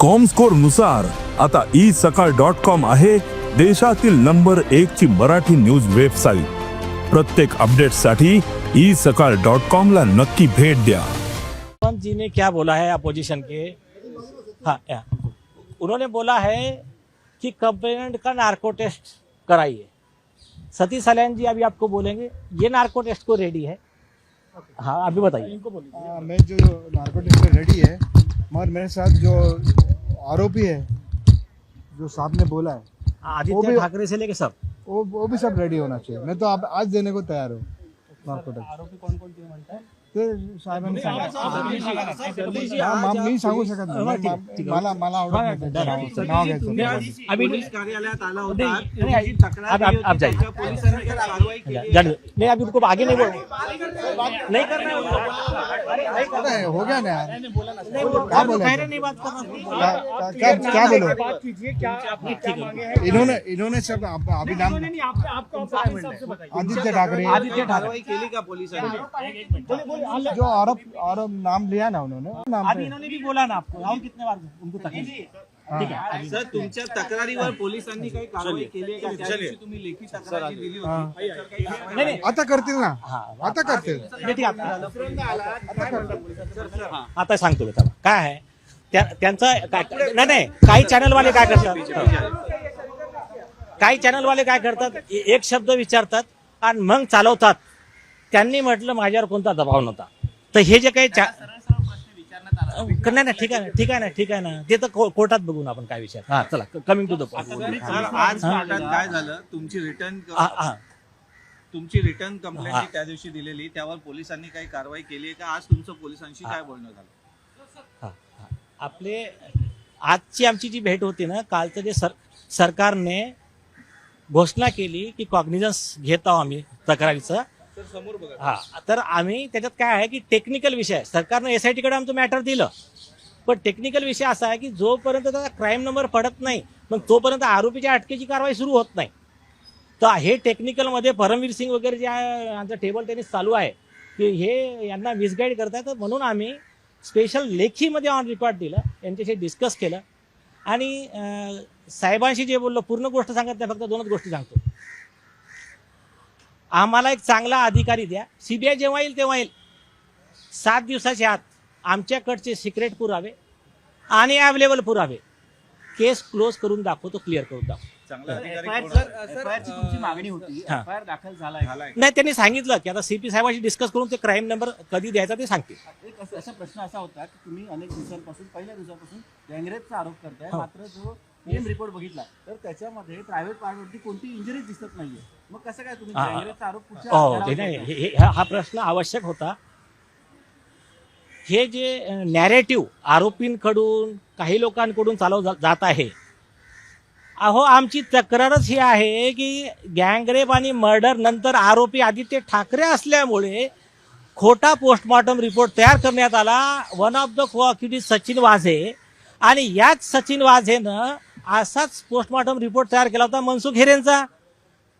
कॉमस्कोरनुसार आता ई सकाळ dot com आहे देशातील नंबर एक ची मराठी न्यूज वेबसाईट प्रत्येक अपडेटसाठी ई सकाळ डॉट कॉम ला नक्की भेट द्या. पंत जी ने क्या बोला है अपोजिशन के? हाँ या, उन्होंने बोला है कि कंप्लेनेंट का नार्को टेस्ट कराइए। सतीश सलैन जी अभी आपको बोलेंगे। ये नार्को टेस्ट को रेडी है। हाँ अभी बताइए। हाँ, मैं जो नार्कोटिक्स पे रेडी है मगर मेरे साथ जो आरोपी है जो साहब ने बोला है वो आदित्य भी- ठाकरे से लेके सब? वो वो भी सब रेडी होना चाहिए। मैं तो आप आज देने को तैयार हूँ। आरोपी कौन कौन थे ते साहेबांनी सांगितलं. पोलीस- हा, मा- मी सांगू शकत नाही. हा, मी- ठीक- ठीक आहे. मला मला आवडत नाही. त्यांचं नाव- नाव घ्यायचं. अभी पोलीस कार्यालयात आला होता. नहीं, तुमची नहीं, तक्रार आप- दिली आप- होती, आप जाइए. त्याच्या पोलिसांनी काय कारवाई केली. आहे? जाने दो। नहीं अभी उनको आगे नहीं बोल नहीं करना है उनको। अरे, हो गया ना यार. नहीं, वो क्या बोले खैर नहीं बात कर रहा क्या क्या क्या बोलो इन्होंने इन्होंने सब आप- अभी नाम आदित्य ठाकरे। आदित्य ठाकरे। कारवाई केली का पोलिसांनी जो आरोप आरोप नाम लिया ना उन्होंने। वो नाम अभी पे इन्होंने भी बोला ना आपको। और कितने बार उनको तकलीफ। ठीक है सर तुमच्या तक्रारीवर पोलिसांनी काही कारवाई केली आहे का? त्या दिवशी तुम्ही लेखी तक्रार जी दिली होती. त्याच्यावर काही कारवाई नहीं नहीं। आता करतील ना? हा आता करतील? नाही, ठीक आहे आता- आता सांगतो मी त्याला काय आहे? त्या- त्यांचं काय- नाही नाही. काही चॅनलवाले काय करतात? काही चॅनलवाले काय करतात? ए- एक शब्द विचारतात आणि मग चालवतात. त्यांनी म्हटलं माझ्यावर कोणता दबाव नव्हता. तर हे जे काही नाही ना ठीक आहे ना ठीक आहे ना ठीक आहे ना. ते तर कोर्टात बघू ना आपण काय विचार हा चला कमिंग टू द सर आज काय झालं? तुमची रिटर्न तुमची रिटर्न कंप्लेंट त्या दिवशी दिलेली. त्यावर पोलिसांनी काही कारवाई केली आहे का? आज तुमचं पोलिसांशी काय बोलणं झालं? आपले आजची आमची जी भेट होती ना कालचं जे सर सरकारने घोषणा केली की कॉग्निझन्स घेत आहोत आम्ही तक्रारीचं. हा तर आम्ही त्याच्यात काय आहे की टेक्निकल विषय सरकारनं एस आय टीकडे आमचं मॅटर दिलं. पण टेक्निकल विषय असा आहे की जोपर्यंत त्याचा क्राईम नंबर पडत नाही मग तोपर्यंत आरोपीच्या अटकेची कारवाई सुरू होत नाही. तर हे टेक्निकलमध्ये परमवीर सिंग वगैरे जे आहे आमचं टेबल टेनिस चालू आहे की हे यांना मिसगाईड करताय. तर म्हणून आम्ही स्पेशल लेखीमध्ये ऑन रेकॉर्ड दिलं यांच्याशी डिस्कस केलं. आणि साहेबांशी जे बोललो पूर्ण गोष्ट सांगत नाही फक्त दोनच गोष्टी सांगतो. आम्हाला एक चांगला अधिकारी द्या. सीबीआय जेव्हा येईल तेव्हा येईल. सात दिवसाच्या आत आमच्याकडचे सिक्रेट पुरावे आणि अवेलेबल पुरावे. केस क्लोज करून दाखवतो क्लिअर करून दाखवतो. मागणी होती. दाखल नाही त्यांनी सांगितलं की आता सीपी साहेबांशी डिस्कस करून ते क्राईम नंबर कधी द्यायचा ते सांगतील. एक असा असा प्रश्न असा होता की तुम्ही अनेक दिवसांपासून पहिल्या दिवसापासून गँगरेपचा आरोप करताय. हो. मात्र जो पीएम रिपोर्ट बघितला. तर त्याच्यामध्ये प्रायव्हेट पार्टवरती कोणती इंजुरी दिसत नाहीये. मग कसं काय तुम्ही हा. गँगरेपचा आरोप पुढच्या हो ते नाही? हे- हे- हा प्रश्न आवश्यक होता. हे जे नॅरेटिव्ह आरोपींकडून काही लोकांकडून चालव जात आहे. अहो आमची तक्रारच ही आहे की गँगरेप आणि मर्डर नंतर आरोपी आदित्य ठाकरे असल्यामुळे खोटा पोस्टमॉर्टम रिपोर्ट तयार करण्यात आला. One of the co accused Sachin Waze. आणि याच सचिन वाझेनं असाच पोस्टमॉर्टम रिपोर्ट तयार केला होता मनसुख हिरेंचा.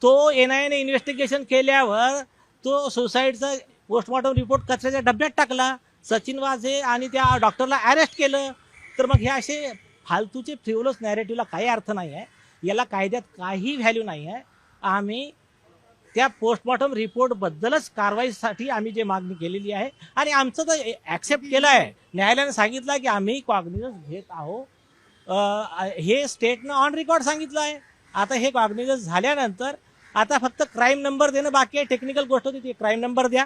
तो एन आय एने इन्व्हेस्टिगेशन केल्यावर तो सुसाईडचा पोस्टमॉर्टम रिपोर्ट कचऱ्याच्या डब्यात टाकला. सचिन वाझे आणि त्या डॉक्टरला अरेस्ट केलं. तर मग हे असे फालतूचे फ्रिवलस नॅरेटिव्हला काही अर्थ नाही आहे याला कायद्यात काही व्हॅल्यू नाही आहे आम्ही त्या पोस्टमॉर्टम रिपोर्टबद्दलच कारवाईसाठी आम्ही जे मागणी केलेली आहे. आणि आमचं तर ॲक्सेप्ट केलं आहे न्यायालयाने सांगितलं की आम्ही कॉग्निजन्स घेत आहोत. हे स्टेटनं ऑन रेकॉर्ड सांगितलं आहे. आता हे कॉग्निझन्स झाल्यानंतर आता फक्त क्राईम नंबर देणं बाकी आहे. टेक्निकल गोष्ट होती ती. क्राईम नंबर द्या.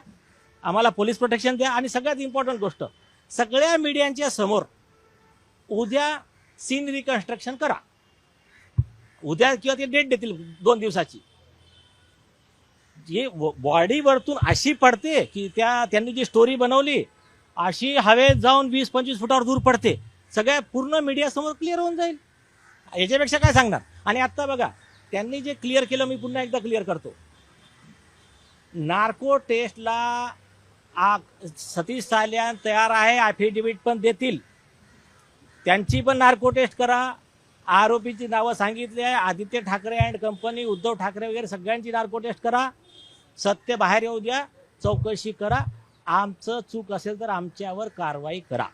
आम्हाला पोलीस प्रोटेक्शन द्या. आणि सगळ्यात इम्पॉर्टंट गोष्ट सगळ्या मीडियांच्या समोर उद्या सीन रिकन्स्ट्रक्शन करा. उद्या किंवा ते डेट देतील दोन दिवसाची. जी बॉडी वरतून अशी पडते की त्या त्यांनी जी स्टोरी बनवली अशी हवेत जाऊन वीस पंचवीस फुटावर दूर पडते. सगळ्या पूर्ण मीडिया समोर क्लिअर होऊन जाईल. याच्यापेक्षा काय सांगणार? आणि आता बघा त्यांनी जे क्लिअर केलं मी पुन्हा एकदा क्लिअर करतो. नार्को टेस्टला आ सतीश साल्यान तयार आहे ॲफिडेव्हिट पण देतील. त्यांची पण नार्को टेस्ट करा. आरोपीची नावं सांगितली आहे. आदित्य ठाकरे अँड कंपनी उद्धव ठाकरे वगैरे सगळ्यांची नार्को टेस्ट करा. सत्य बाहेर येऊ द्या. चौकशी करा. आमचं चूक असेल तर आमच्यावर कारवाई करा.